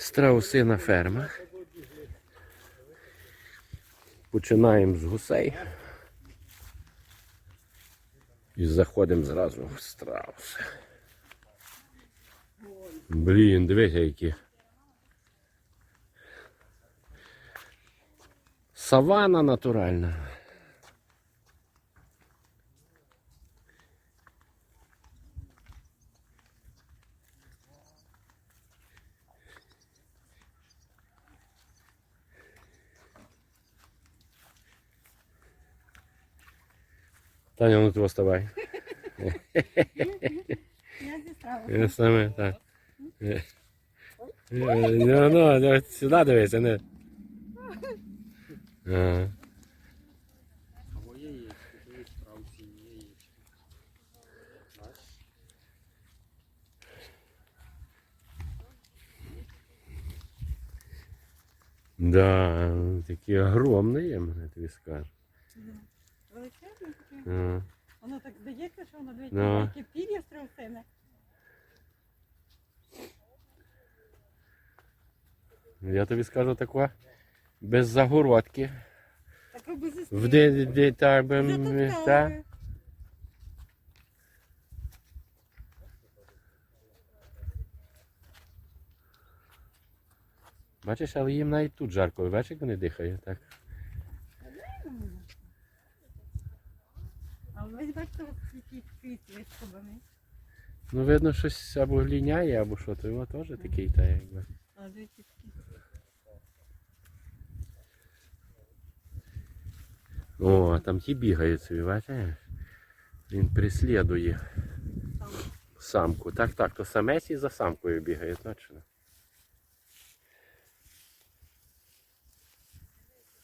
Страуси на фермах. Починаємо з гусей. І заходимо зразу в страуси. Блін, дивіться які. Савана натуральна. Таня, ну ти оставай. Я. Я саме так. Ну, ну, ну, сюди дивися, не. Ага. Да, такі огромні є, мене тобі скажу. Величезне. Воно так здається, що воно дві такі пір'я страусине. Я тобі скажу таке, без загородки. Так зі В де, де, так, би, та. Бачиш, але їм навіть тут жарко. Бачиш, як вони дихають, так? А ось бачите. Ну, видно, щось або ліняє, або що, то його теж такий, та якби. А дивіться, такий. О, а там ті бігають собі, бачиш? Він прислідує самку. Так, так, то самець і за самкою бігає, точно.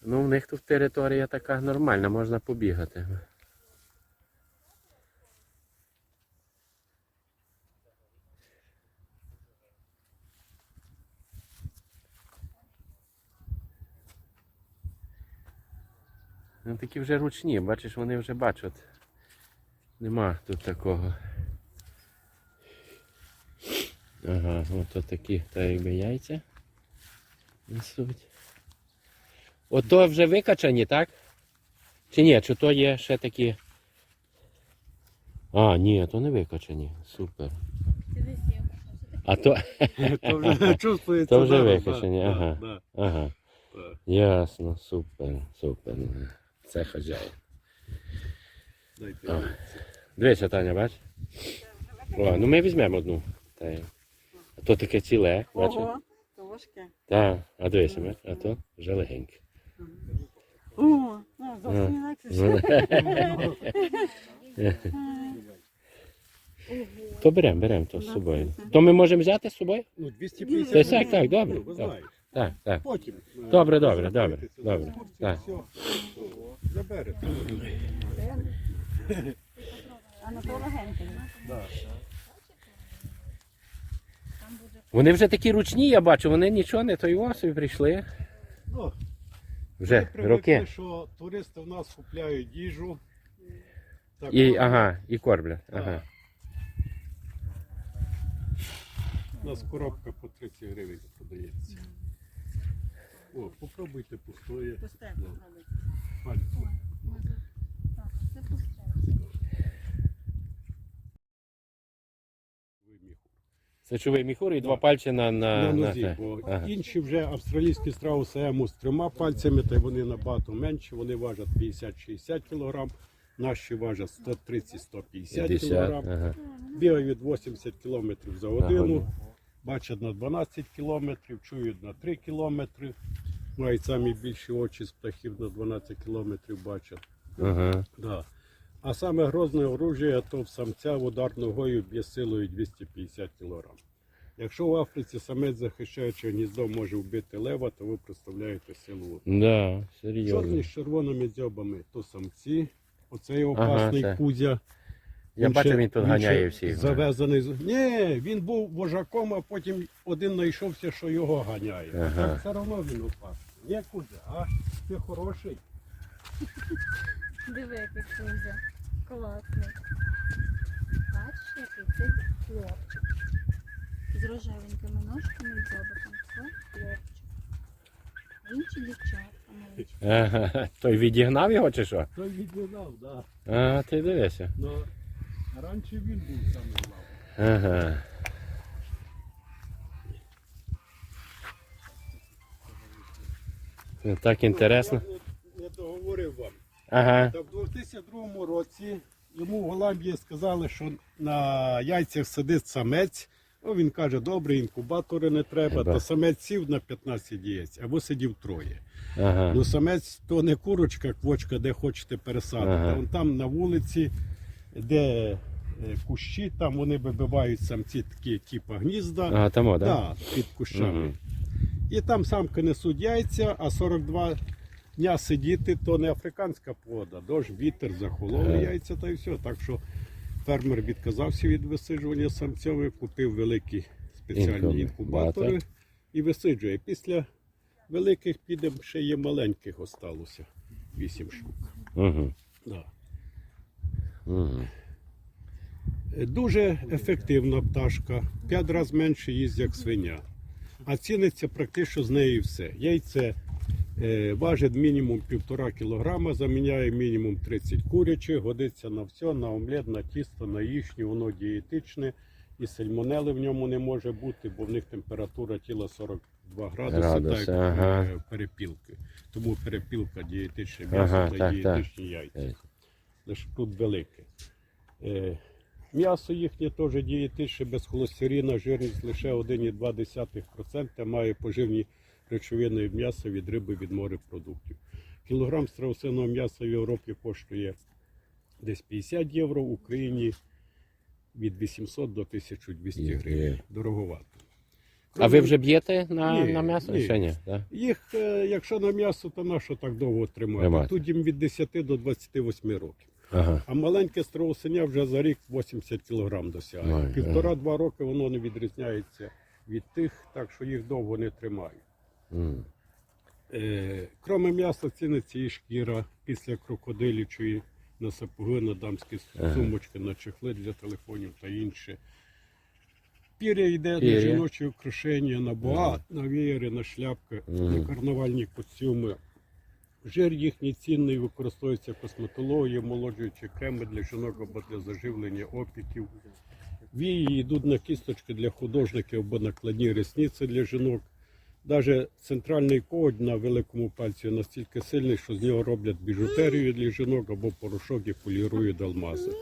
Ну, в них тут територія така нормальна, можна побігати. Ну, такі вже ручні, бачиш, вони вже бачать. Нема тут такого. Ага, ото такі, та якби яйця несуть. Ото вже викачані, так? Чи ні, чи то є ще такі. А, ні, то не викачані. Супер. А то. То вже чувствується. То вже викачані, ага. Ага. Ясно, супер, супер. Це хазяїн. Дивися, Таня, бач? О, ну ми візьмемо одну. Та, а то таке ціле, бачиш? Ого, то важке. Так, а дивися, бач, а то вже легеньке. О, ну, зовсім інакше. То беремо, беремо то з собою. То ми можемо взяти з собою? Ну, 250. Так, так, так, добре, Ну, добре. Так, так. Потім. е, Добре, добре, добре, добре, так. Заберете. Вони вже такі ручні, я бачу, вони нічого не той собі прийшли. Ну, Вже ми роки. що туристи в нас купляють їжу. Так, І, ага, і кормлять. Ага. У нас коробка по 30 гривень продається. О, попробуйте пустої. Пусте Да. попробуйте. Пальцем. Так, це пусте. Сечовий міхур і два пальці на, на, на на нозі, те. бо Ага. інші вже австралійські страуси ему з трьома пальцями, та й вони набагато менші, вони важать 50-60 кг, наші важать 130-150 50, кг, ага. бігають 80 км за годину, годину. Бачать на 12 км, чують на 3 км, мають самі більші очі з птахів на 12 км бачать. Ага. Да. А саме грозне оружие, то в самця в удар ногою б'є силою 250 кг. Якщо в Африці самець захищаючи гніздо може вбити лева, то ви представляєте силу. Да, Чорні з червоними дзьобами то самці, оцей Ага, опасний це. кузя. Я бачу, ще- він тут ще ганяє всіх. Завезений. з- Ні, він був вожаком, а потім один знайшовся, що його ганяє. Ага. Так все одно він. Є кузя, а ти хороший. Диви, який кузя. Класний. Бачиш, який це хлопчик. З рожевенькими ножками і дзьобиком. хлопчик. А інші дівчатка маленькі. Ага. Той відігнав його чи що? Той відігнав, так. Да. А, ти дивися. Но раніше він був саме главний. Ага. Ну, Так інтересно. Я не договорив вам. Ага. Та в 2002 році йому в Голландії сказали, що на яйцях сидить самець. Ну, він каже, добре, інкубатори не треба, Треба. то самець сів на 15 яєць, або сидів троє. Ага. Ну самець то не курочка, квочка, де хочете пересадити. Ага. Вон там на вулиці, де е, кущі, там вони вибивають самці такі, типу гнізда. Ага, тому, так? Да, під кущами. Мгм. І там самки несуть яйця, а 42 дня сидіти то не африканська порода. Дощ, вітер, захололи яйця та й все. Так що фермер відказався від висиджування самцьових, купив великі спеціальні інкубатори і висиджує. Після великих піде ще є маленьких осталося. Вісім штук. Угу. Да. Угу. Е, Дуже ефективна пташка, п'ять разів менше їсть, як свиня. А ціниться практично з неї все. Яйце е, важить мінімум півтора кілограма, заміняє мінімум 30 курячих, годиться на все, на омлет, на тісто, на їжню, воно дієтичне. І сальмонели в ньому не може бути, бо в них температура тіла 42 градуси, Градуси, так як ага. е, перепілки. Тому перепілка дієтичне м'ясо Ага, та так, дієтичні яйця лише тут велике. Е, м'ясо їхнє теж дієтичне, без холестерина, жирність лише 1,2% має поживні речовини м'яса від риби, від морепродуктів. Кілограм страусиного м'яса в Європі коштує десь 50 євро, в Україні від 800 до 1200 гривень. Дороговато. А ви вже б'єте на, Ні, на м'ясо? ні. Ще ні, так? Їх, е, якщо на м'ясо, то на що так довго? Тримати. Тут їм від 10 до 28 років. Ага. А маленьке страусеня вже за рік 80 кг досягає. Півтора-два роки воно не відрізняється від тих, так що їх довго не тримають. М. Е, кроме м'яса ціниться і шкіра після крокодилічої на сапоги, на дамські Ага. сумочки, на чехли для телефонів та інше. Пір'я йде Пір'я. на жіночі украшення, на боа, на веєри, на шляпки, Мгм. на карнавальні костюми. Жир їхній цінний використовується в косметології, молоджуючі креми для жінок або для заживлення опіків. Вії йдуть на кісточки для художників або накладні ресниці для жінок. Навіть центральний код на великому пальці настільки сильний, що з нього роблять біжутерію для жінок або порошок і полірують алмази.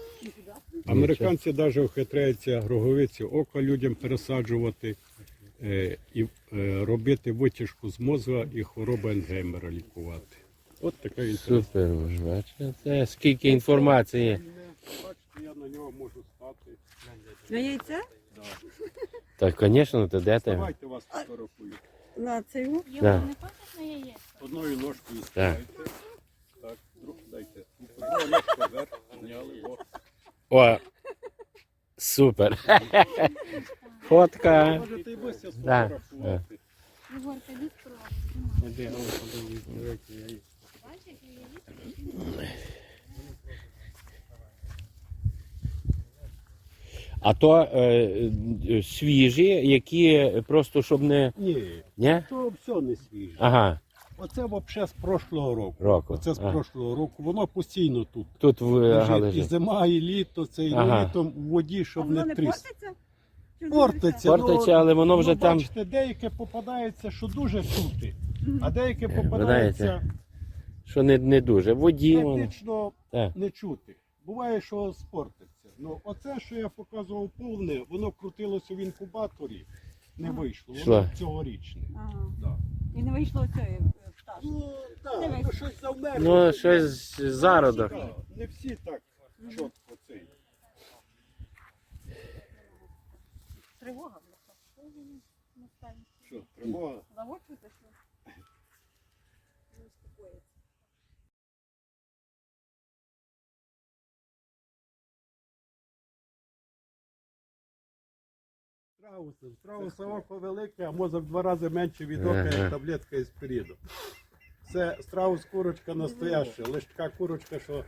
Американці навіть ухитряються роговиці ока людям пересаджувати е, і е, робити витяжку з мозга і хвороби Альцгеймера лікувати. От така інтересна. Супер, ви ж бачите, скільки інформації. Бачите, я на нього можу стати. На яйце? Так, звісно, то де ти? Давайте вас фотографую. На цю? Да. не хочеш на яєць? Одною ножкою Так. ставайте. Так, друг, дайте. Одну ножку вверх, зняли. О. О, супер. Фотка. Можете і ви ся Да. сфотографувати. Ігор, тобі спробуй. Де, а ось подивіться, які я їх. А то е, е, свіжі, які просто щоб не. Ні, Ні? то все не свіже. Ага, Оце взагалі з прошлого року. Року, Оце з ага. прошлого року. Воно постійно тут. тут в ага, лежить. І лежить. зима, і літо, це і Ага. літом в воді, щоб воно не не тріс. портиться? Чи Портиться. Портиться, але воно вже ну, там. Бачите, деяке попадається, що дуже чути, а деяке знаєте, попадається Що не, не дуже. В воді воно. практично Так. не чути. Буває, що спортиться. Ну, оце, що я показував повне, воно крутилося в інкубаторі, не вийшло. Йшло. Воно цьогорічне. Ага. Да. І не вийшло цієї пташки. Ну, так, Дивись. ну щось завмерло. Ну, щось зародок. Так, Не всі так чітко цей. Тривога. Що, тривога? Заводчуйте, що? Не успокоїться. Страуси. Страуса око велике, а мозок в два рази менше від ока, як таблетка із періоду. Це страус курочка настояща, лише така курочка, що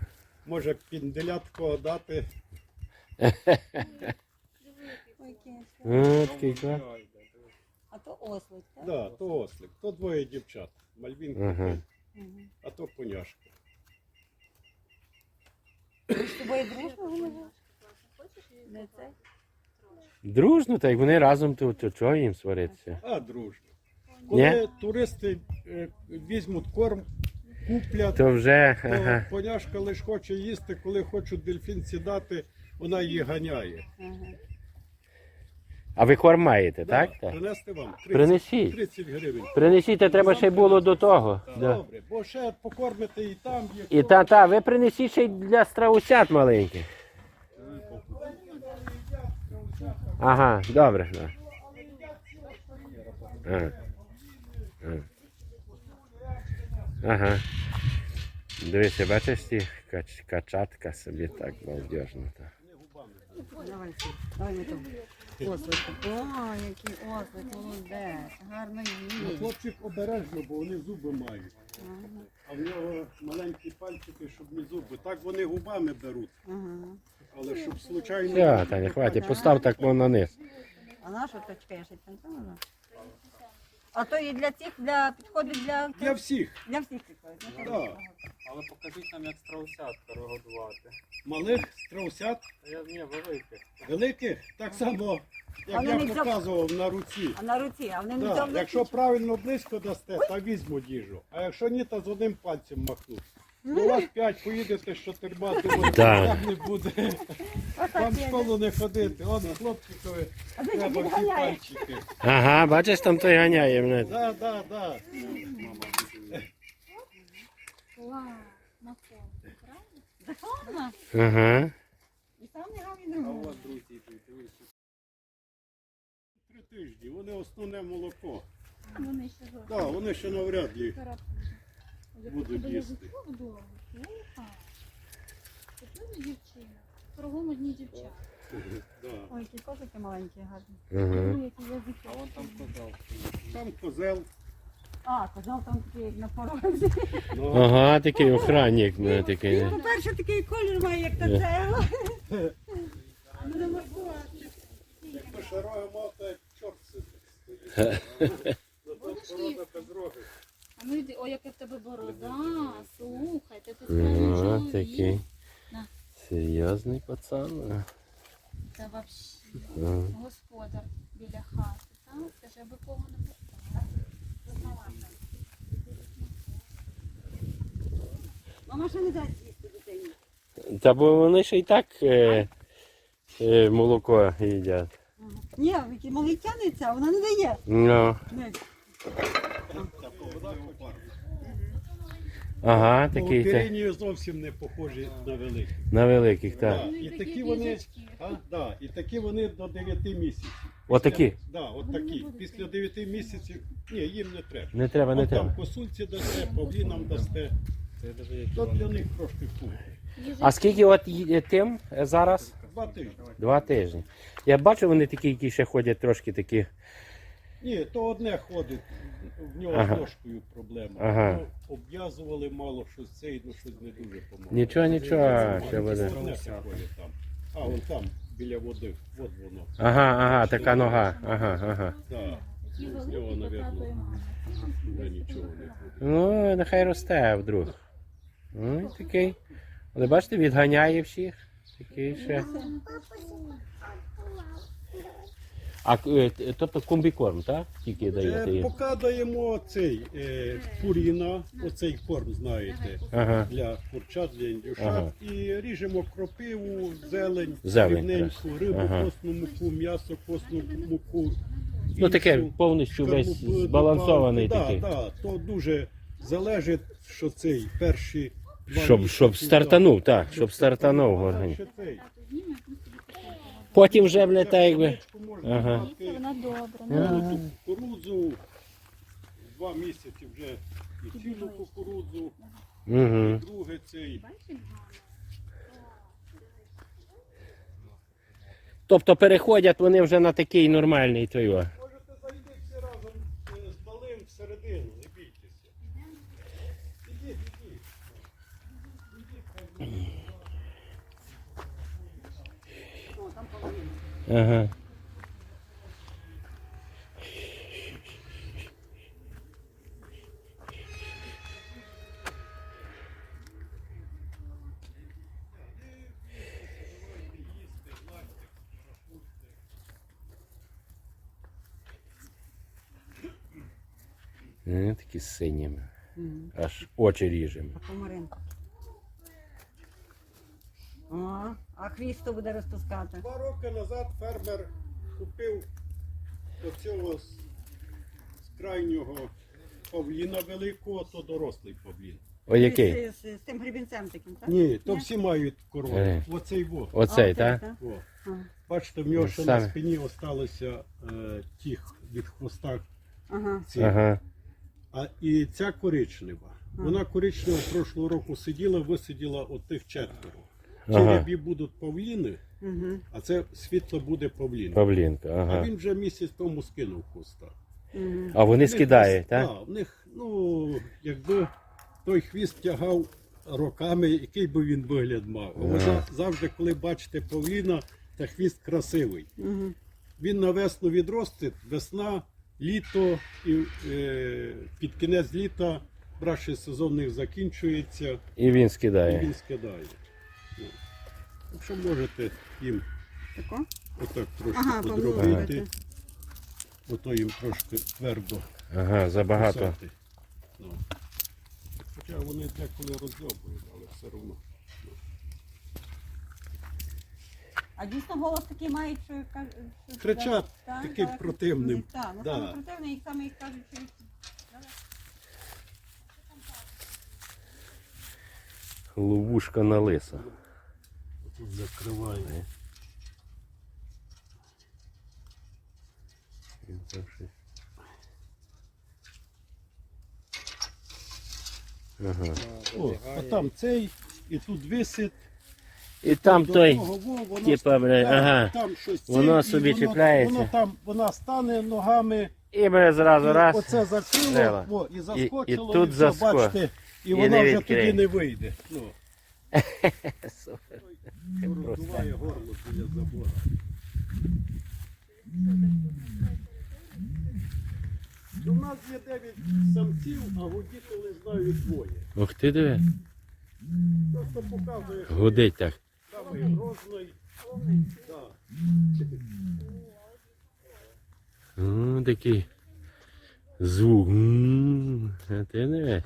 може пінделя такого дати. А то ослик, так? Да, то ослик, то двоє дівчат. Мальвінка, Ага. А то поняшка. Ви з тобою дружно говорили? Не це? Дружно, так вони разом тут, то чого їм сваритися? А дружно. Ні? Коли туристи е, візьмуть корм, куплять, То вже. то Ага. поняшка лише хоче їсти, коли хочуть дельфін сідати, вона її ганяє. А ви корм маєте, Да, так? так? Принести вам 30, Принесіть. 30 гривень. Принесіть, а треба ще й було до того. Да. Добре, бо ще покормити і там є. І та, та, ви принесіть ще й для страусят маленьких. Ага, добре. Ага. Ага. Дивіться, бачиш ті кач, качатка собі так балдежно. Давай, давай ми там. Ослик. О, який ослик, молодець. Гарно Ну, їсть. хлопчик обережно, бо вони зуби мають. Ага. А в нього маленькі пальчики, щоб не зуби. Так вони губами беруть, Ага. але щоб случайно. Все, Таня, хватить, постав так вон на низ. А наша що ще чекаєш? А то і для цих, для підходить для, Для всіх. для всіх підходить. Ну, Да. хорошо. Але покажіть нам, як страусят перегодувати. Малих страусят, Та Я не великих. великих, так само, як Але я не взяв- показував на руці. А на руці, а вони не Да, взяли. якщо правильно близько дасте, то візьмуть їжу. А якщо ні, то з одним пальцем махнуть. Ну, у вас п'ять поїдете з чотирма, думаю, так не буде. Вам в школу не ходити. Он хлопчикові треба всі ганяє? пальчики. Ага, бачиш, там той ганяє мене. Да, да, да. Ага. І сам не гав і А у вас друзі йдуть, дивіться. Три тижні. Вони основне молоко. Вони ще. Да, вони ще навряд ли. Будуть їсти. дівчина. Кругом одні дівчата. Ой, які козики маленькі, гарні. Ага. Ну, які язики. А вон там козал. Там козел. А, козел там такий на порозі. Ну, Ага, такий охранник в такий. Він, по-перше, такий колір має, як та цегла. Буде маркувати. якби шарою мав, то як чорт сидить. Зато порода без роги. А ну йди, о, яка в тебе борода. Слухай, ти тут Ага, такий. Серйозний пацан. Це вообще Ага. господар біля хати. Так? Скажи, аби кого не питав. Мама ще не дасть їсти дитині. Та бо вони ще й так е, е, молоко їдять. Ні, малий тянеться, а вона не дає. Ну. Не. Ага, Ну, такий та, зовсім не похожі на великі. на великих, так. Ну, І такі вони, а, да, і такі вони до 9 місяців. Отакі. Да, от такі. Після 9 місяців, ні, їм не треба. Не треба, не От там треба. косульці дасте, павлінам дасте. Даже як То для них трошки купи. А скільки от ї- тим е, зараз? Два тижні. Два тижні. Я бачу, вони такі, які ще ходять трошки такі. Ні, то одне ходить, в нього Ага. з ножкою проблема. Ага. Обв'язували мало щось це, ну щось не дуже помогло. Нічого, нічого, ще буде. Там. А, вон там, біля води, от воно. Ага, ага, така нога. Ага, ага. Да. З нього, навірно, і вже нічого не буде. Ну, нехай росте вдруг. Ну, такий. Але бачите, відганяє всіх. Такий ще. А е, тобто комбікорм, так? Тільки даєте Е, їм. Поки даємо цей е, пуріна, оцей корм, знаєте, Ага. для курчат, для індюшат. Ага. І ріжемо кропиву, зелень, Зелень рівненьку, якраз. рибу, Ага. косну муку, м'ясо, косну муку. Ну таке іншу повністю весь збалансований добавку. такий. Да, да, то дуже залежить, що цей перші два Щоб, місяці, щоб да. стартанув, так, щоб стартанув А організм. цей. Тато зніме, як ми собі купимо. Потім вже, бля, так якби. Ага. Вона добра. Ну, кукурудзу, два місяці вже і цілу кукурудзу, Угу. друге цей. Тобто переходять вони вже на такий нормальний той. о. Ага. Не такі синіми. Аж очі ріжемо. Помаринка. А, а хвіст хто буде розпускати? Два роки назад фермер купив оцього з, з крайнього павліна великого, то дорослий павлін. О, який? З, з, з тим грібінцем таким, так? Ні, то всі мають корону. Е. Оцей во. Оцей, так? О. Ага. Бачите, в нього Ну, ще саме. на спині осталося е, тих від хвоста. Ага. Ці. Ага. А і ця коричнева. Вона коричнева прошлого року сиділа, висиділа от тих четверо. Ці Ага. рябі будуть павліни, Угу. а це світло буде павлін. Павлінка, А він вже місяць тому скинув хвоста. Угу. А вони скидають, так? Так, в них, ну, якби той хвіст тягав роками, який би він вигляд мав. Ви Ага. за- завжди, коли бачите павліна, та хвіст красивий. Угу. Він на весну відросте, весна, літо і е, під кінець літа браший сезон в них закінчується І він і він скидає. Ну, Якщо можете їм Тако? отак трошки Ага, подробити, помилувати. ото їм трошки твердо Ага, забагато. писати. Ну. Хоча вони деколи розйобують, але все одно. А дійсно голос такий мають, що кажуть, що Кричать Так, таким так, противним. Так, ну Да. саме противний, їх саме їх кажуть, що Ловушка на лиса. Тут закриває. Він там щось. Ага. О, а там цей, і тут висить. І там До той, типа, бля, ага. там щось Воно цей, і собі воно- чіпляється. Воно там, вона стане ногами, і ми зразу і раз. оце закрило, стрела. во, і заскочило, і тут все, заско- бачите, і, і воно не вже відкриє. тоді не вийде. Ну, Супер. роздуває горло біля забора. У нас є 9 самців, а годітели знають двоє. Ух ти диви. Просто показує, Гудить так. самий грозний. Да. О, такий звук. М, А ти не весь.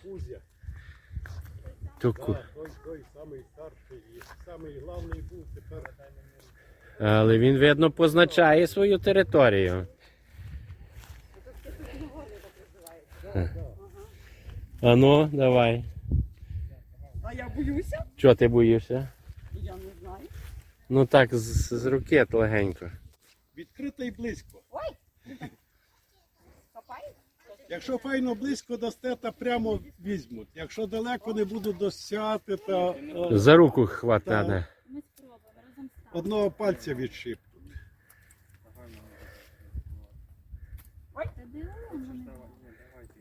Току. Той, той самий старший і самий головний був тепер. Але він, видно, позначає свою територію. А ну, давай. А я боюся? Чого ти боїшся? Я не знаю. Ну так, з, з руки легенько. Відкрито і близько. Ой! Якщо файно близько дасте, то прямо візьмуть. Якщо далеко не будуть досягати, то е, За руку хват Так. треба. Ми спробуємо разом з татом. одного пальця відшип.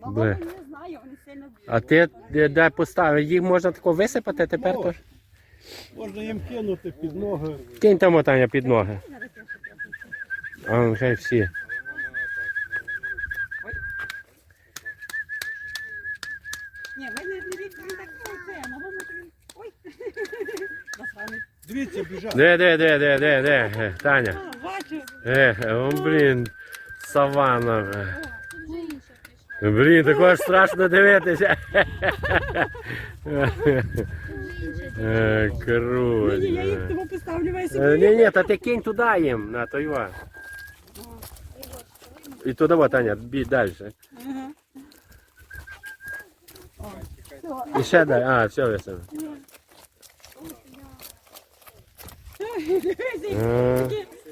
Та вони? Не знаю, вони сильно б'ють. А ти де, де поставив? Їх можна тако висипати тепер Можна. Можна їм кинути під ноги. Кинь там отання під ноги. А хай всі. Засраний. Дивіться, біжать. Де, де, де, де, де, де, Е, Таня. А, бачу. Е, о, блін, савана. е. Тут вже інша пішла. Блін, такого ж страшно дивитися. Е, Круть. Ні, я їх е. тому поставлю весь. Е, Ні, ні, та ти кинь туди їм, на той ва. І туди, во, Таня, бій далі. Ага. І ще далі. А, все, весело. Е,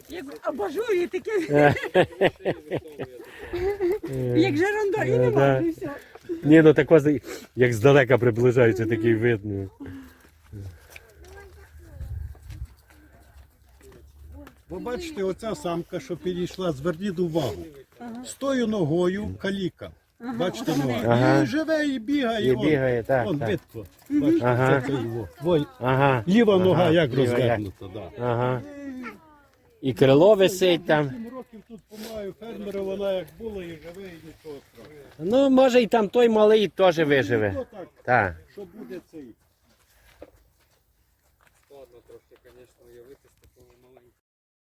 Як абажурі таке, як жерондо, і нема, і все. Ні, ну тако, з- як здалека приближається, такий видно. Ви бачите, оця самка, що підійшла, зверніть увагу. З тою ногою каліка. Бачите, ну, Ага. І живе, і бігає. І он, бігає, так, Он так. битко. Бачите, Ага. це, це його. Вой, Ага. ліва нога як ліва розвернута, да. Ага. І крило висить там. Сім років тут помагаю фермера, вона як була і живе, і нічого страшного. Ну, може і там той малий теж виживе. Так, Так. що буде цей.